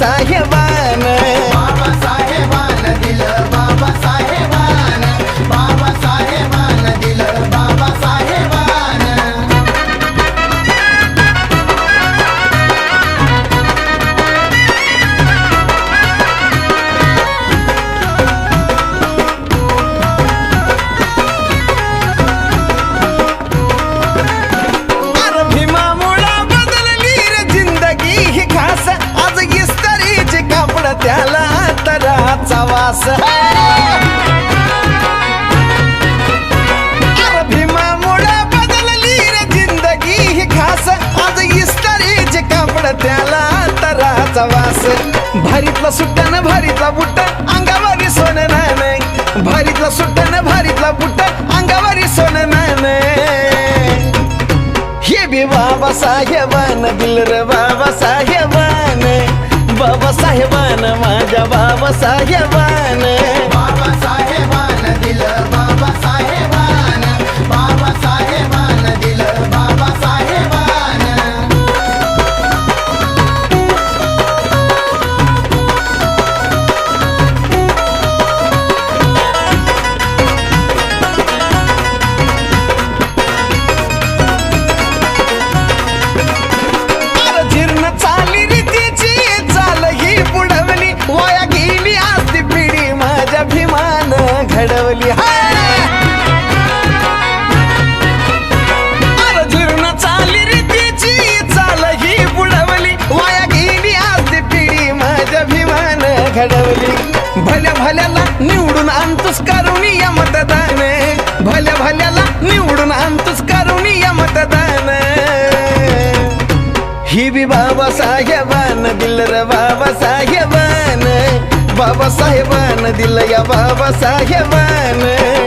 बाबासाहेबान तराचा वास eh. अरे भीमामुळा बदलली रे जिंदगी ही खास. आज इस्त्रीचे कापड त्याला तराचा वास. भारीतला सुट्ट्यानं भारीतला बुट्ट अंगावरी सोनं नाणं भारीतला सुट्ट्यानं भारीतला बुट्ट अंगावरी सोनं नाणं हे बी बाबा साहेबान दिल रे बाबा साहेबान बाबा साहेबान माझ्या बाबा साहेबान बाबासाहेबान दिलं पिढी माझ्या भीमान घडवली. हाय! अरे जीर्ण चाली रीतीची चाल ही बुडवली. वाया गेली असती पिढी माझ्या भीमान घडवली. भल्या भल्याला निवडून आणतोस करून या मतदान. भल्या भल्याला निवडून आणतोस करून या मतदान. ही बी बाबा साहेबान दिल बाबा साहेबान बाबा या बाबा साहेबान बाबासाहेबान.